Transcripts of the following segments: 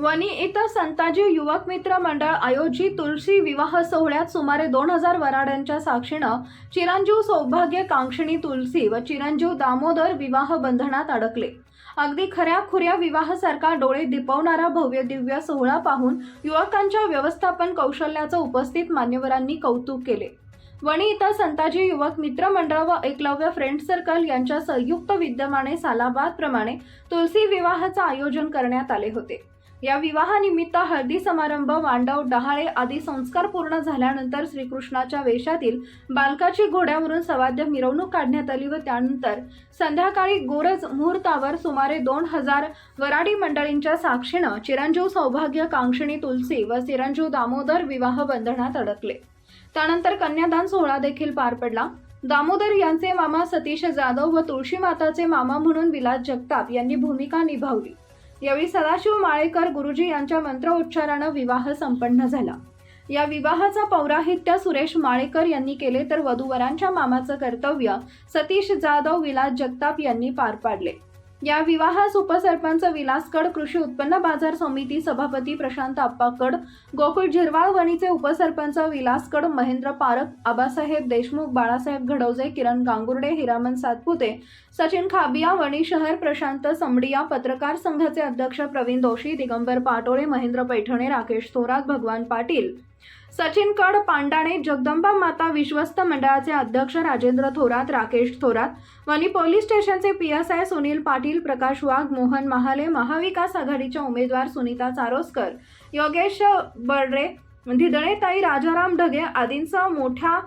वणी इथं संताजी युवक मित्र मंडळ आयोजित तुळशी विवाह सोहळ्यात सुमारे दोन हजार वराड्यांच्या साक्षीनं चिरंजीव सौभाग्य कांक्षणी तुलसी व चिरंजीव दामोदर विवाह बंधनात अडकले. अगदी खऱ्या खुऱ्या विवाहासारखा डोळे दिपवणारा भव्य दिव्य सोहळा पाहून युवकांच्या व्यवस्थापन कौशल्याचं उपस्थित मान्यवरांनी कौतुक केले. वणी इथं संताजी युवक मित्र मंडळ व एकलव्य फ्रेंड सर्कल यांच्या संयुक्त विद्यमाने सालाबाद प्रमाणे तुलसी विवाहाचं आयोजन करण्यात आले होते. या विवाहानिमित्त हळदी समारंभ मांडव डहाळे आदी संस्कार पूर्ण झाल्यानंतर श्रीकृष्णाच्या वेशातील बालकाची घोड्यावरून सवाद्य मिरवणूक काढण्यात आली व त्यानंतर संध्याकाळी गोरज मुहूर्तावर सुमारे दोन हजार वराडी मंडळींच्या साक्षीनं चिरंजीव सौभाग्य कांक्षिणी तुलसी व चिरंजीव दामोदर विवाह बंधनात अडकले. त्यानंतर कन्यादान सोहळा देखील पार पडला. दामोदर यांचे मामा सतीश जाधव व तुळशी माताचे मामा म्हणून विलास जगताप यांनी भूमिका निभावली. यावेळी सदाशिव माळेकर गुरुजी यांच्या मंत्रोच्चारानं विवाह संपन्न झाला. या विवाहाचा पौराहित्य सुरेश माळेकर यांनी केले तर वधूवरांच्या मामाचं कर्तव्य सतीश जाधव विलास जगताप यांनी पार पाडले. या विवाहास उपसरपंच विलासकड कृषी उत्पन्न बाजार समिती सभापती प्रशांत आप्पाकड गोकुळ झिरवाळ वणीचे उपसरपंच विलासकड महेंद्र पारख आबासाहेब देशमुख बाळासाहेब घडवजे किरण गांगुर्डे हिरामन सातपुते सचिन खाबिया वणी शहर प्रशांत समडिया पत्रकार संघाचे अध्यक्ष प्रवीण दोशी दिगंबर पाटोळे महेंद्र पैठणे राकेश थोरात भगवान पाटील सचिन कड पांडाणे जगदंबा माता विश्वस्त मंडळाचे अध्यक्ष राजेंद्र थोरात राकेश थोरात वणी पोलीस स्टेशनचे P S I Sunil Patil Prakash Wagh Mohan Mahale महाविकास आघाडीच्या उमेदवार सुनीता चारोस्कर योगेश बर्डे धिदणेताई राजाराम ढगे आदींसह मोठ्या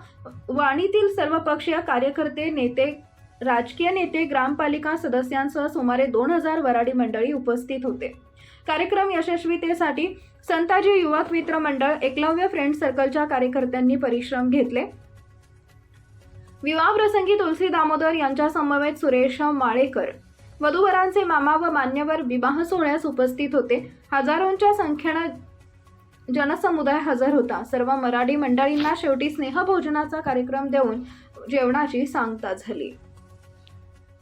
वाणीतील सर्वपक्षीय कार्यकर्ते नेते राजकीय नेते ग्रामपालिका सदस्यांसह सुमारे दोन हजार वराडी मंडळी उपस्थित होते. कार्यक्रम यशस्वीतेसाठी संताजी युवक मित्र मंडळ एकलव्य फ्रेंड सर्कलच्या कार्यकर्त्यांनी परिश्रम घेतले. विवाहप्रसंगी तुलसी दामोदर यांच्या समवेत सुरेश माळेकर. वधूवरांचे मामा व मान्यवर विवाह सोहळ्यास उपस्थित होते. हजारोंच्या संख्येनं जनसमुदाय हजर होता. सर्व मराठी मंडळींना शेवटी स्नेहभोजनाचा कार्यक्रम देऊन जेवणाची सांगता झाली.